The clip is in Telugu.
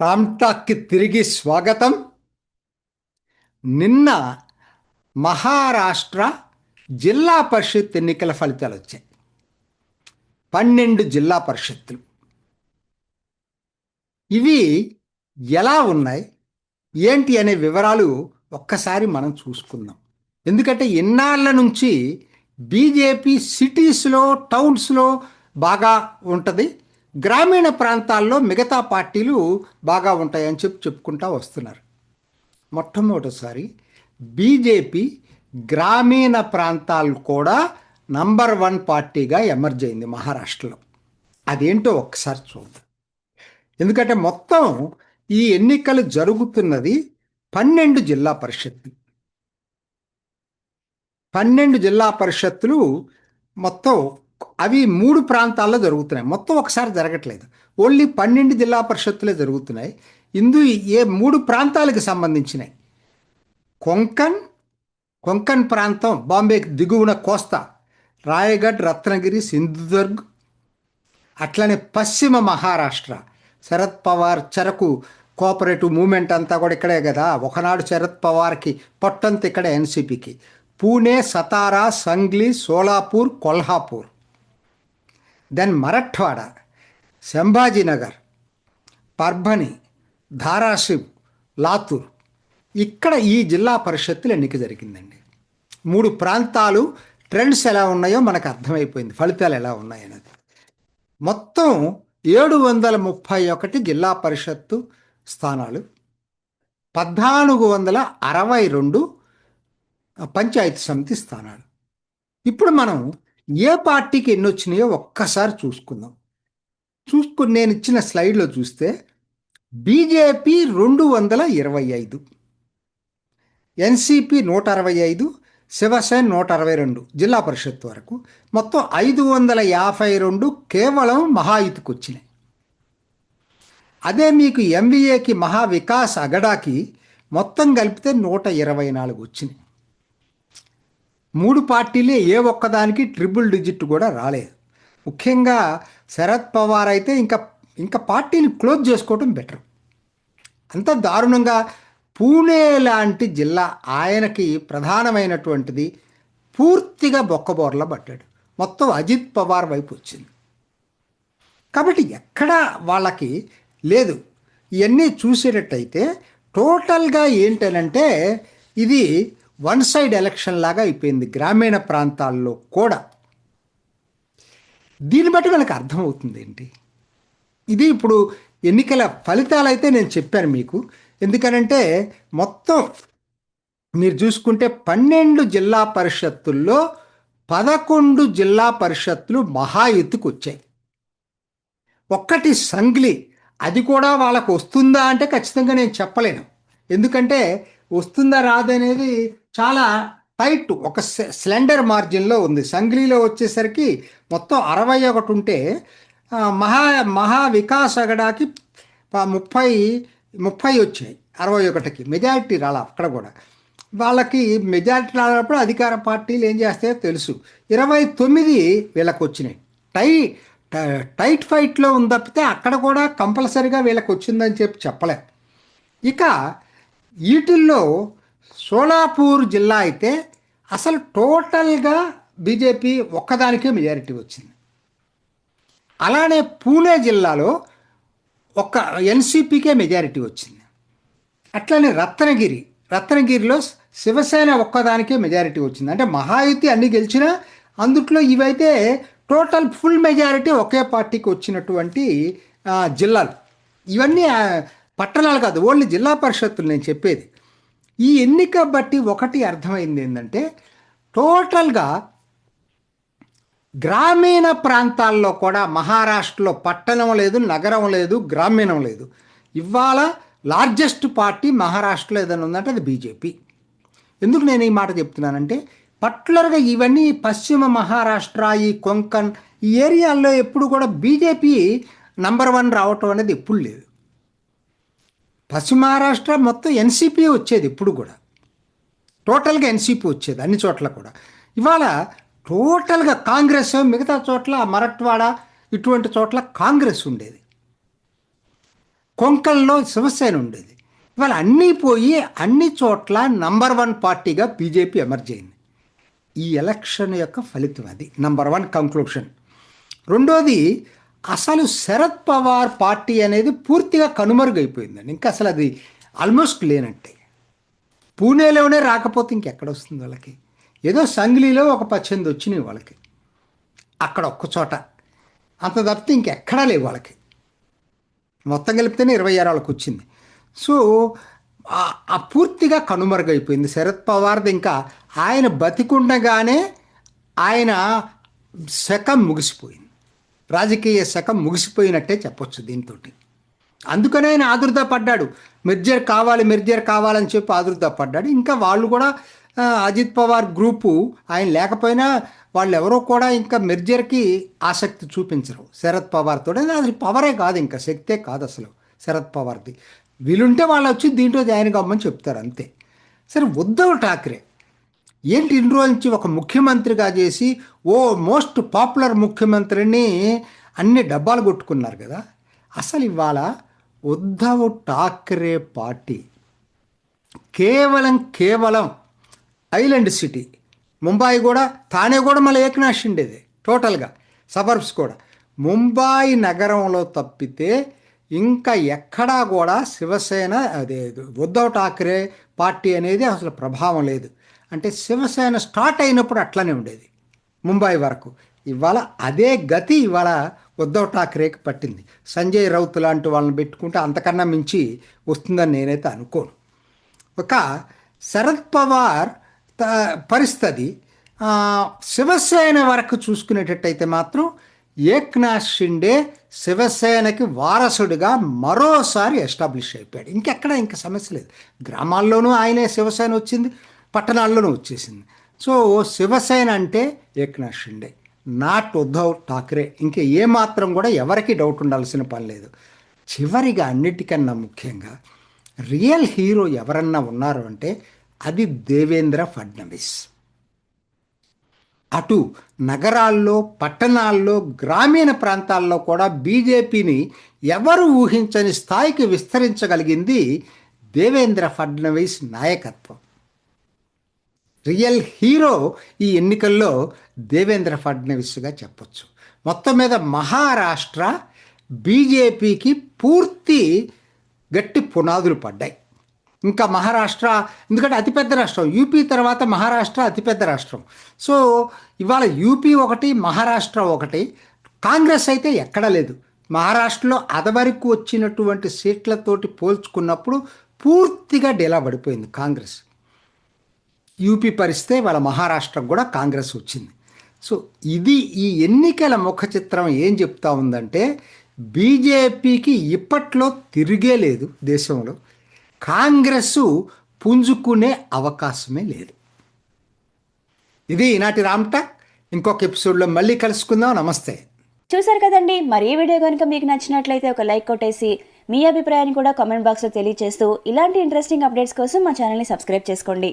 టామ్టాక్కి తిరిగి స్వాగతం. నిన్న మహారాష్ట్ర జిల్లా పరిషత్ ఎన్నికల ఫలితాలు వచ్చాయి. పన్నెండు జిల్లా పరిషత్తులు. ఇవి ఎలా ఉన్నాయి? ఏంటి అనే వివరాలు ఒక్కసారి మనం చూసుకుందాం. ఎందుకంటే ఇన్నాళ్ళ నుంచి బీజేపీ సిటీస్లో టౌన్స్లో బాగా ఉంటుంది. గ్రామీణ ప్రాంతాల్లో మిగతా పార్టీలు బాగా ఉంటాయని చెప్పి చెప్పుకుంటా వస్తున్నారు. మొట్టమొదటిసారి బీజేపీ గ్రామీణ ప్రాంతాలు కూడా నంబర్ వన్ పార్టీగా ఎమర్జ్ అయింది మహారాష్ట్రలో. అదేంటో ఒక్కసారి చూద్దాం. ఎందుకంటే మొత్తం ఈ ఎన్నికలు జరుగుతున్నది పన్నెండు జిల్లా పరిషత్తులు. పన్నెండు జిల్లా పరిషత్తులు మొత్తం అవి మూడు ప్రాంతాల్లో జరుగుతున్నాయి. మొత్తం ఒకసారి జరగట్లేదు. ఓన్లీ పన్నెండు జిల్లా పరిషత్తులే జరుగుతున్నాయి. ఇందు ఏ మూడు ప్రాంతాలకు సంబంధించినవి కొంకన్ కొంకన్ ప్రాంతం బాంబే దిగువన కోస్తా రాయగఢ్ రత్నగిరి సింధుదుర్గ్ అట్లనే పశ్చిమ మహారాష్ట్ర శరద్ పవార్ చెరకు కోఆపరేటివ్ మూమెంట్ అంతా కూడా ఇక్కడే కదా. ఒకనాడు శరద్ పవార్కి పొట్టంత ఇక్కడ ఎన్సీపీకి. పూణే సతారా సంగ్లీ సోలాపూర్ కొల్హాపూర్. దెన్ మరఠ్వాడ సంభాజీనగర్ పర్భని ధారాశివ్ లాతూర్. ఇక్కడ ఈ జిల్లా పరిషత్తులు ఎన్నిక జరిగిందండి. మూడు ప్రాంతాలు ట్రెండ్స్ ఎలా ఉన్నాయో మనకు అర్థమైపోయింది. ఫలితాలు ఎలా ఉన్నాయన్నది. మొత్తం ఏడు వందల ముప్పై ఒకటి జిల్లా పరిషత్తు స్థానాలు పద్నాలుగు వందల అరవై రెండు పంచాయతీ సమితి స్థానాలు. ఇప్పుడు మనం ఏ పార్టీకి ఎన్ని వచ్చినాయో ఒక్కసారి చూసుకుందాం. చూసుకుని నేను ఇచ్చిన స్లైడ్లో చూస్తే బీజేపీ రెండు వందల ఇరవై ఐదు ఎన్సిపి నూట అరవై ఐదు శివసేన నూట అరవై రెండు జిల్లా పరిషత్ వరకు మొత్తం ఐదు వందల యాభై రెండు కేవలం మహాయుతికి వచ్చినాయి. అదే మీకు ఎంబీఏకి మహావికాస్ అగడాకి మొత్తం కలిపితే నూట ఇరవై నాలుగు వచ్చినాయి. మూడు పార్టీలే ఏ ఒక్కదానికి ట్రిపుల్ డిజిట్ కూడా రాలేదు. ముఖ్యంగా శరద్ పవార్ అయితే ఇంకా ఇంకా పార్టీని క్లోజ్ చేసుకోవటం బెటర్. అంత దారుణంగా పూణే లాంటి జిల్లా ఆయనకి ప్రధానమైనటువంటిది పూర్తిగా బొక్కబోర్ల పట్టాడు. మొత్తం అజిత్ పవార్ వైపు వచ్చింది. కాబట్టి ఎక్కడ వాళ్ళకి లేదు. ఇవన్నీ చూసేటట్టయితే టోటల్గా ఏంటనంటే ఇది వన్ సైడ్ ఎలక్షన్ లాగా అయిపోయింది గ్రామీణ ప్రాంతాల్లో కూడా. దీన్ని బట్టి మనకు అర్థమవుతుంది ఏంటి? ఇది ఇప్పుడు ఎన్నికల ఫలితాలు అయితే నేను చెప్పాను మీకు. ఎందుకనంటే మొత్తం మీరు చూసుకుంటే పన్నెండు జిల్లా పరిషత్తుల్లో పదకొండు జిల్లా పరిషత్తులు మహా ఎత్తుకు వచ్చాయి ఒక్కటి సంగ్లీ అది కూడా వాళ్ళకు వస్తుందా అంటే ఖచ్చితంగా నేను చెప్పలేను. ఎందుకంటే వస్తుందా రాదనేది చాలా టైట్ ఒక స్లెండర్ మార్జిన్లో ఉంది. సంగ్లీలో వచ్చేసరికి మొత్తం అరవై ఒకటి ఉంటే మహా మహా వికాస్ అగడాకి ముప్పై ముప్పై వచ్చాయి అరవై ఒకటికి. మెజారిటీ రాలా అక్కడ కూడా. వాళ్ళకి మెజారిటీ రానప్పుడు అధికార పార్టీలు ఏం చేస్తాయో తెలుసు. ఇరవై తొమ్మిది వీళ్ళకి వచ్చినాయి. టై టైట్ ఫైట్లో ఉంది తప్పితే అక్కడ కూడా కంపల్సరిగా వీళ్ళకి వచ్చిందని చెప్పి చెప్పలే. ఇక వీటిల్లో సోలాపూర్ జిల్లా అయితే అసలు టోటల్గా బీజేపీ ఒక్కదానికే మెజారిటీ వచ్చింది. అలానే పూణే జిల్లాలో ఒక ఎన్సీపీకే మెజారిటీ వచ్చింది. అట్లనే రత్నగిరి రత్నగిరిలో శివసేన ఒక్కదానికే మెజారిటీ వచ్చింది. అంటే మహాయుతి అన్ని గెలిచినా అందుట్లో ఇవైతే టోటల్ ఫుల్ మెజారిటీ ఒకే పార్టీకి వచ్చినటువంటి జిల్లాలు. ఇవన్నీ పట్టణాలు కాదు ఓన్లీ జిల్లా పరిషత్తులు నేను చెప్పేది. ఈ ఎన్నిక బట్టి ఒకటి అర్థమైంది ఏంటంటే టోటల్గా గ్రామీణ ప్రాంతాల్లో కూడా మహారాష్ట్రలో పట్టణం లేదు నగరం లేదు గ్రామీణం లేదు. ఇవాళ లార్జెస్ట్ పార్టీ మహారాష్ట్రలో ఏదైనా ఉందంటే అది బీజేపీ. ఎందుకు నేను ఈ మాట చెప్తున్నానంటే పర్టికులర్గా ఇవన్నీ పశ్చిమ మహారాష్ట్ర ఈ కొంకన్ ఈ ఏరియాల్లో ఎప్పుడు కూడా బీజేపీ నంబర్ వన్ రావటం అనేది ఎప్పుడు లేదు. పశ్చిమ మహారాష్ట్ర మొత్తం ఎన్సీపీ వచ్చేది ఇప్పుడు కూడా. టోటల్గా ఎన్సీపీ వచ్చేది అన్ని చోట్ల కూడా. ఇవాళ టోటల్గా కాంగ్రెస్ మిగతా చోట్ల మరట్వాడ ఇటువంటి చోట్ల కాంగ్రెస్ ఉండేది. కొంకల్లో శివసేన ఉండేది. ఇవాళ అన్నీ పోయి అన్ని చోట్ల నంబర్ వన్ పార్టీగా బీజేపీ ఎమర్జ్ అయింది. ఈ ఎలక్షన్ యొక్క ఫలితం అది నంబర్ వన్ కంక్లూషన్. రెండోది అసలు శరద్ పవార్ పార్టీ అనేది పూర్తిగా కనుమరుగైపోయిందండి. ఇంకా అసలు అది ఆల్మోస్ట్ లేనట్టే. పూణేలోనే రాకపోతే ఇంకెక్కడ వస్తుంది వాళ్ళకి? ఏదో సంగ్లీలో ఒక పద్దెనిమిది వచ్చినాయి వాళ్ళకి. అక్కడ ఒక్కచోట అంత తప్పితే ఇంకెక్కడా లేవు వాళ్ళకి. మొత్తం కలిపితేనే ఇరవై ఆరు వాళ్ళకి వచ్చింది. సో ఆ పూర్తిగా కనుమరుగైపోయింది శరద్ పవార్ది. ఇంకా ఆయన బతికుండగానే ఆయన శకం ముగిసిపోయింది. రాజకీయ శకం ముగిసిపోయినట్టే చెప్పొచ్చు దీంతో అందుకనే ఆయన ఆదుర్దా పడ్డాడు. మెర్జర్ కావాలి మెర్జర్ కావాలని చెప్పి ఆదుర్దా పడ్డాడు. ఇంకా వాళ్ళు కూడా అజిత్ పవార్ గ్రూపు ఆయన లేకపోయినా వాళ్ళు ఎవరో కూడా ఇంకా మెర్జర్కి ఆసక్తి చూపించరు. శరద్ పవార్తో అది పవరే కాదు ఇంకా శక్తే కాదు అసలు శరద్ పవార్ది. వీలుంటే వాళ్ళు వచ్చి దీంట్లో జాయిన్ కమ్మని చెప్తారు అంతే. సరే ఉద్ధవ్ ఠాక్రే ఏంటి ఇన్ని రోజుల నుంచి ఒక ముఖ్యమంత్రిగా చేసి ఓ మోస్ట్ పాపులర్ ముఖ్యమంత్రిని అన్ని డబ్బాలు కొట్టుకున్నారు కదా? అసలు ఇవాళ ఉద్ధవ్ ఠాక్రే పార్టీ కేవలం కేవలం ఐలాండ్ సిటీ ముంబాయి కూడా తానే కూడా మళ్ళీ ఏకనాశ్ ఉండేది టోటల్గా సబర్బ్స్ కూడా. ముంబాయి నగరంలో తప్పితే ఇంకా ఎక్కడా కూడా శివసేన అదే ఉద్ధవ్ ఠాక్రే పార్టీ అనేది అసలు ప్రభావం లేదు. అంటే శివసేన స్టార్ట్ అయినప్పుడు అట్లనే ఉండేది ముంబై వరకు. ఇవాళ అదే గతి ఇవాళ ఉద్ధవ్ ఠాక్రేకి పట్టింది. సంజయ్ రౌత్ లాంటి వాళ్ళని పెట్టుకుంటే అంతకన్నా మించి వస్తుందని నేనైతే అనుకోను. ఒక శరద్ పవార్ త- పరిస్థితి శివసేన వరకు చూసుకునేటట్టయితే మాత్రం ఏక్నాథ్ షిండే శివసేనకి వారసుడిగా మరోసారి ఎస్టాబ్లిష్ అయిపోయాడు. ఇంకెక్కడ ఇంకా సమస్య లేదు. గ్రామాల్లోనూ ఆయనే శివసేన వచ్చింది. పట్టణాల్లోనూ వచ్చేసింది. సో శివసేన అంటే ఏక్నాథ్ షిండే. నాట్ ఉద్ధవ్ ఠాక్రే. ఇంకా ఏమాత్రం కూడా ఎవరికి డౌట్ ఉండాల్సిన పని లేదు. చివరిగా అన్నిటికన్నా ముఖ్యంగా రియల్ హీరో ఎవరన్నా ఉన్నారు అంటే అది దేవేంద్ర ఫడ్నవీస్. అటు నగరాల్లో పట్టణాల్లో గ్రామీణ ప్రాంతాల్లో కూడా బీజేపీని ఎవరు ఊహించని స్థాయికి విస్తరించగలిగింది దేవేంద్ర ఫడ్నవీస్ నాయకత్వం. రియల్ హీరో ఈ ఎన్నికల్లో దేవేంద్ర ఫడ్నవీస్గా చెప్పొచ్చు. మొత్తం మీద మహారాష్ట్ర బీజేపీకి పూర్తి గట్టి పునాదులు పడ్డాయి. ఇంకా మహారాష్ట్ర ఎందుకంటే అతిపెద్ద రాష్ట్రం యూపీ తర్వాత మహారాష్ట్ర అతిపెద్ద రాష్ట్రం. సో ఇవాళ యూపీ ఒకటి మహారాష్ట్ర ఒకటి కాంగ్రెస్ అయితే ఎక్కడా లేదు. మహారాష్ట్రలో అదవరకు వచ్చినటువంటి సీట్లతోటి పోల్చుకున్నప్పుడు పూర్తిగా డేలా పడిపోయింది కాంగ్రెస్. యూపీ పరిస్థితే వాళ్ళ మహారాష్ట్రకు కూడా కాంగ్రెస్ వచ్చింది. సో ఇది ఈ ఎన్నికల ముఖ చిత్రం ఏం చెప్తా ఉందంటే బీజేపీకి ఇప్పట్లో తిరిగే లేదు దేశంలో. కాంగ్రెస్ పుంజుకునే అవకాశమే లేదు. ఇది ఈనాటి రామ్టాక్ ఇంకొక ఎపిసోడ్లో మళ్ళీ కలుసుకుందాం. నమస్తే. చూసారు కదండి మరి ఈ వీడియో కనుక మీకు నచ్చినట్లయితే ఒక లైక్ కొట్టేసి మీ అభిప్రాయాన్ని కూడా కామెంట్ బాక్స్లో తెలియజేస్తూ ఇలాంటి ఇంట్రెస్టింగ్ అప్డేట్స్ కోసం మా ఛానల్ని సబ్స్క్రైబ్ చేసుకోండి.